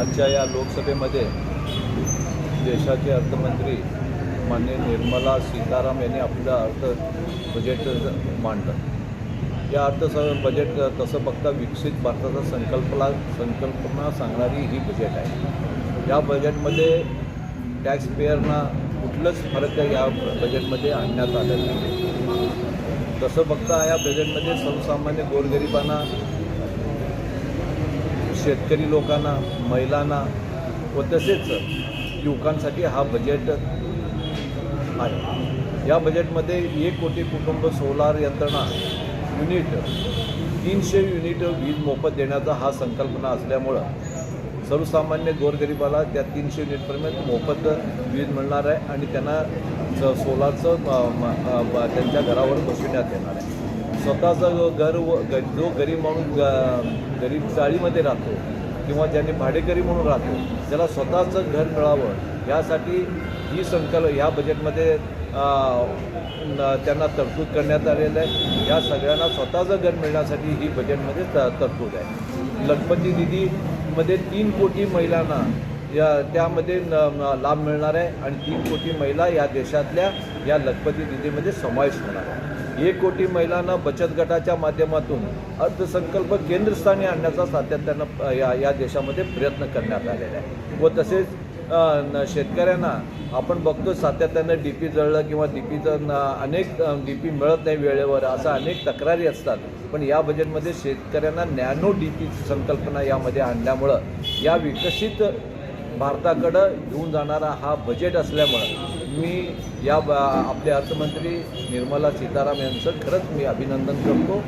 आजच्या या लोकसभेमध्ये देशाचे अर्थमंत्री माननीय निर्मला सीताराम यांनी आपलं अर्थ बजेट मांडलं. या अर्थ बजेट तसं बघता विकसित भारताचा संकल्पना संकल्पना सांगणारी ही बजेट आहे. या बजेटमध्ये टॅक्स पेयरना कुठलंच फरक या बजेटमध्ये आणण्यात आलेलं नाही. तसं बघता या बजेटमध्ये सर्वसामान्य गोरगरिबांना शेतकरी लोकांना महिलांना व तसेच युवकांसाठी हा बजेट आहे. या बजेटमध्ये एक कोटी कुटुंब सोलार यंत्रणा युनिट तीनशे युनिट वीज मोफत देण्याचा हा संकल्पना असल्यामुळं सर्वसामान्य गोरगरिबाला त्या तीनशे युनिटपर्यंत मोफत वीज मिळणार आहे आणि त्यांना स- सोलारचं त्यांच्या घरावर बसविण्यात येणार आहे. स्वतःचं घर व ग जो गरीब माणूस ग- गरीब चाळीमध्ये राहतो किंवा ज्यांनी भाडेकरी म्हणून राहतो त्याला स्वतःचं घर मिळावं यासाठी ही संकल्प ह्या बजेटमध्ये न- त्यांना तरतूद करण्यात आलेलं आहे. या सगळ्यांना स्वतःचं घर मिळण्यासाठी ही बजेटमध्ये त तरतूद आहे. लखपती निधीमध्ये तीन कोटी महिलांना या त्यामध्ये न- लाभ मिळणार आहे आणि तीन कोटी महिला या देशातल्या या लखपती निधीमध्ये समावेश होणार आहे. एक कोटी महिलांना बचत गटाच्या माध्यमातून अर्थसंकल्प केंद्रस्थानी आणण्याचा सातत्यानं या या देशामध्ये प्रयत्न करण्यात आलेला आहे. व तसेच न- शेतकऱ्यांना आपण बघतो सातत्यानं डी पी जळलं किंवा डी पीचं अनेक डी पी मिळत नाही वेळेवर असा अनेक तक्रारी असतात. पण या बजेटमध्ये शेतकऱ्यांना नॅनो डी पीची संकल्पना यामध्ये आणल्यामुळं या विकसित भारताकडं घेऊन जाणारा हा बजेट असल्यामुळं मी या आपले अर्थमंत्री निर्मला सीताराम यांचं खरंच मी अभिनंदन करतो.